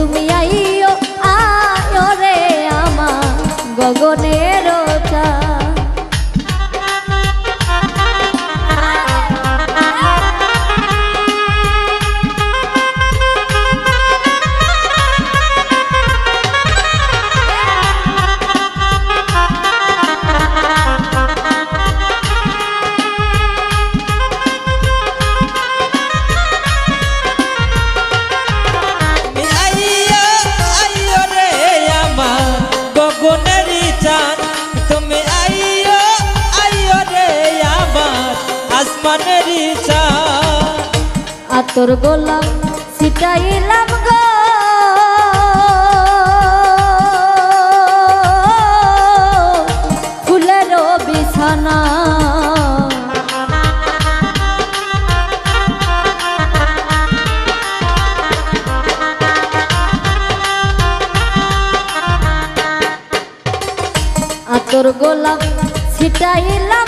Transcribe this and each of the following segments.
আইও আয়ো রে আমা গগনের আসমানেরই চাঁদ আতর গোলাম সিটাইলাম গো। ফুলের বিছানা। আতর গোলাপ ছিটাইলাম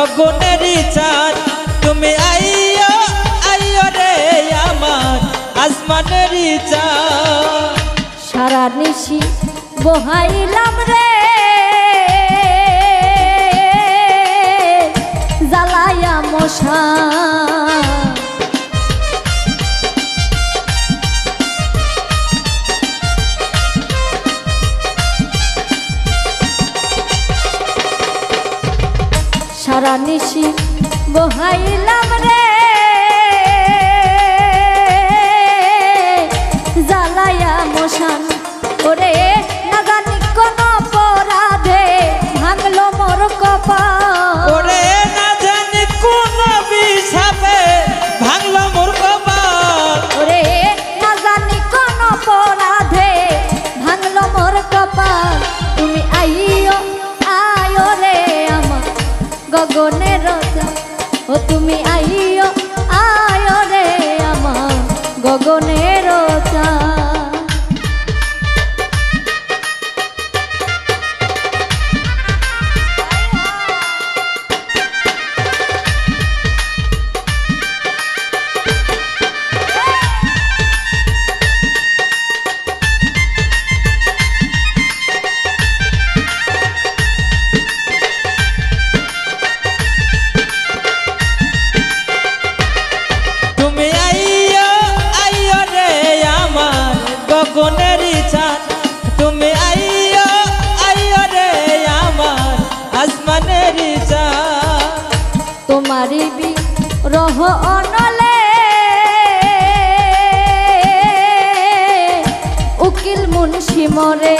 আমার গগনেরই চাঁদ। তুমি আইয়ো আইয়ো রে আমার আসমানের চাঁদ। সারা নিশি বহাইলাম রে। জ্বালায়া মশা। সারা নিশি বহাইলাম রে। জ্বালায়া মশান ওরে গগনের রাজা ও তুমি আইও আয়ো রে আমার গগনের অনলে। উকিল মুন্সি মরে।